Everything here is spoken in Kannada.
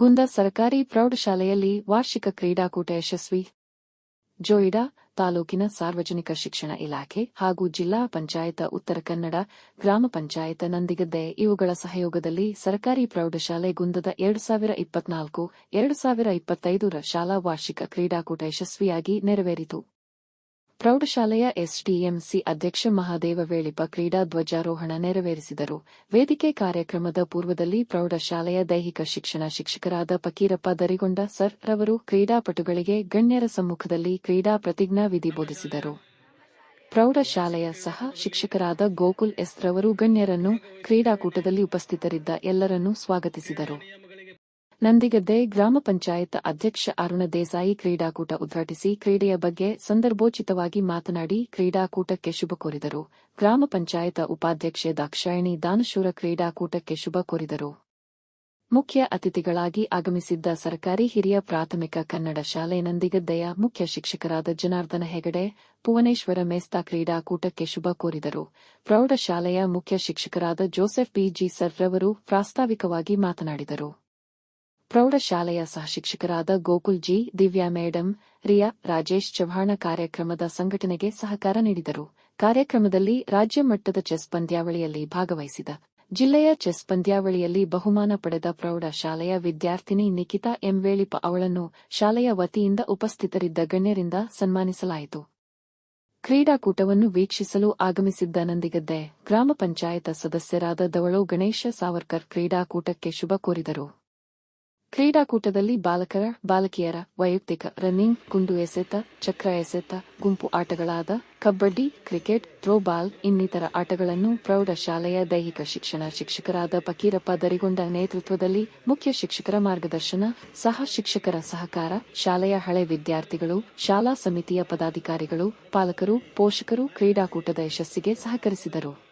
ಗುಂದ ಸರ್ಕಾರಿ ಪ್ರೌಢಶಾಲೆಯಲ್ಲಿ ವಾರ್ಷಿಕ ಕ್ರೀಡಾಕೂಟ ಯಶಸ್ವಿ. ಜೋಯಿಡಾ ತಾಲೂಕಿನ ಸಾರ್ವಜನಿಕ ಶಿಕ್ಷಣ ಇಲಾಖೆ ಹಾಗೂ ಜಿಲ್ಲಾ ಪಂಚಾಯತ ಉತ್ತರ ಕನ್ನಡ, ಗ್ರಾಮ ಪಂಚಾಯತ ನಂದಿಗದ್ದೆ ಇವುಗಳ ಸಹಯೋಗದಲ್ಲಿ ಸರ್ಕಾರಿ ಪ್ರೌಢಶಾಲೆ ಗುಂದದ ಎರಡು ಸಾವಿರ ಇಪ್ಪತ್ನಾಲ್ಕು, ಎರಡು ಸಾವಿರ ಇಪ್ಪತ್ತೈದರ ಶಾಲಾ ವಾರ್ಷಿಕ ಕ್ರೀಡಾಕೂಟ ಯಶಸ್ವಿಯಾಗಿ ನೆರವೇರಿತು. ಪ್ರೌಢಶಾಲೆಯ ಎಸ್ಡಿಎಂಸಿ ಅಧ್ಯಕ್ಷ ಮಹಾದೇವ ವೇಳಿಪ ಕ್ರೀಡಾ ಧ್ವಜಾರೋಹಣ ನೆರವೇರಿಸಿದರು. ವೇದಿಕೆ ಕಾರ್ಯಕ್ರಮದ ಪೂರ್ವದಲ್ಲಿ ಪ್ರೌಢಶಾಲೆಯ ದೈಹಿಕ ಶಿಕ್ಷಣ ಶಿಕ್ಷಕರಾದ ಫಕೀರಪ್ಪ ದರಿಗೊಂಡ ಸರ್ ರವರು ಕ್ರೀಡಾಪಟುಗಳಿಗೆ ಗಣ್ಯರ ಸಮ್ಮುಖದಲ್ಲಿ ಕ್ರೀಡಾ ಪ್ರತಿಜ್ಞಾ ವಿಧಿ ಬೋಧಿಸಿದರು. ಪ್ರೌಢಶಾಲೆಯ ಸಹ ಶಿಕ್ಷಕರಾದ ಗೋಕುಲ್ ಎಸ್ ರವರು ಗಣ್ಯರನ್ನು ಕ್ರೀಡಾಕೂಟದಲ್ಲಿ ಉಪಸ್ಥಿತರಿದ್ದ ಎಲ್ಲರನ್ನೂ ಸ್ವಾಗತಿಸಿದರು. ನಂದಿಗದ್ದೆ ಗ್ರಾಮ ಪಂಚಾಯತ್ ಅಧ್ಯಕ್ಷ ಅರುಣ ದೇಸಾಯಿ ಕ್ರೀಡಾಕೂಟ ಉದ್ಘಾಟಿಸಿ ಕ್ರೀಡೆಯ ಬಗ್ಗೆ ಸಂದರ್ಭೋಚಿತವಾಗಿ ಮಾತನಾಡಿ ಕ್ರೀಡಾಕೂಟಕ್ಕೆ ಶುಭ ಕೋರಿದರು. ಗ್ರಾಮ ಪಂಚಾಯತ ಉಪಾಧ್ಯಕ್ಷೆ ದಾಕ್ಷಾಯಣಿ ದಾನಶೂರ ಕ್ರೀಡಾಕೂಟಕ್ಕೆ ಶುಭ ಕೋರಿದರು. ಮುಖ್ಯ ಅತಿಥಿಗಳಾಗಿ ಆಗಮಿಸಿದ್ದ ಸರ್ಕಾರಿ ಹಿರಿಯ ಪ್ರಾಥಮಿಕ ಕನ್ನಡ ಶಾಲೆ ನಂದಿಗದ್ದೆಯ ಮುಖ್ಯ ಶಿಕ್ಷಕರಾದ ಜನಾರ್ದನ ಹೆಗಡೆ, ಭುವನೇಶ್ವರ ಮೇಸ್ತಾ ಕ್ರೀಡಾಕೂಟಕ್ಕೆ ಶುಭ ಕೋರಿದರು. ಪ್ರೌಢಶಾಲೆಯ ಮುಖ್ಯ ಶಿಕ್ಷಕರಾದ ಜೋಸೆಫ್ ಬಿಜಿ ಸರ್ರವರು ಪ್ರಾಸ್ತಾವಿಕವಾಗಿ ಮಾತನಾಡಿದರು. ಪ್ರೌಢಶಾಲೆಯ ಸಹಶಿಕ್ಷಕರಾದ ಗೋಕುಲ್ ಜಿ, ದಿವ್ಯಾ ಮೇಡಂ, ರಿಯಾ, ರಾಜೇಶ್ ಚವ್ಹಾಣ ಕಾರ್ಯಕ್ರಮದ ಸಂಘಟನೆಗೆ ಸಹಕಾರ ನೀಡಿದರು. ಕಾರ್ಯಕ್ರಮದಲ್ಲಿ ರಾಜ್ಯ ಮಟ್ಟದ ಚೆಸ್ ಪಂದ್ಯಾವಳಿಯಲ್ಲಿ ಭಾಗವಹಿಸಿದ ಜಿಲ್ಲೆಯ ಚೆಸ್ ಪಂದ್ಯಾವಳಿಯಲ್ಲಿ ಬಹುಮಾನ ಪಡೆದ ಪ್ರೌಢಶಾಲೆಯ ವಿದ್ಯಾರ್ಥಿನಿ ನಿಖಿತಾ ಎಂ ಎಂವೇಳಿಪ ಅವಳನ್ನು ಶಾಲೆಯ ವತಿಯಿಂದ ಉಪಸ್ಥಿತರಿದ್ದ ಗಣ್ಯರಿಂದ ಸನ್ಮಾನಿಸಲಾಯಿತು. ಕ್ರೀಡಾಕೂಟವನ್ನು ವೀಕ್ಷಿಸಲು ಆಗಮಿಸಿದ್ದ ನಂದಿಗದ್ದೆ ಗ್ರಾಮ ಪಂಚಾಯತ ಸದಸ್ಯರಾದ ದವಳೋ ಗಣೇಶ ಸಾವರ್ಕರ್ ಕ್ರೀಡಾಕೂಟಕ್ಕೆ ಶುಭ ಕೋರಿದರು. ಕ್ರೀಡಾಕೂಟದಲ್ಲಿ ಬಾಲಕರ, ಬಾಲಕಿಯರ, ವೈಯಕ್ತಿಕ ರನ್ನಿಂಗ್ ಗುಂಡು ಎಸೆತ, ಚಕ್ರ ಎಸೆತ, ಗುಂಪು ಆಟಗಳಾದ ಕಬಡ್ಡಿ, ಕ್ರಿಕೆಟ್, ಥ್ರೋಬಾಲ್ ಇನ್ನಿತರ ಆಟಗಳನ್ನು ಪ್ರೌಢಶಾಲೆಯ ದೈಹಿಕ ಶಿಕ್ಷಣ ಶಿಕ್ಷಕರಾದ ಫಕೀರಪ್ಪ ದರಿಗೊಂಡ ನೇತೃತ್ವದಲ್ಲಿ ಮುಖ್ಯ ಶಿಕ್ಷಕರ ಮಾರ್ಗದರ್ಶನ, ಸಹ ಶಿಕ್ಷಕರ ಸಹಕಾರ, ಶಾಲೆಯ ಹಳೆ ವಿದ್ಯಾರ್ಥಿಗಳು, ಶಾಲಾ ಸಮಿತಿಯ ಪದಾಧಿಕಾರಿಗಳು, ಪಾಲಕರು, ಪೋಷಕರು, ಕ್ರೀಡಾಕೂಟದ ಯಶಸ್ಸಿಗೆ ಸಹಕರಿಸಿದರು.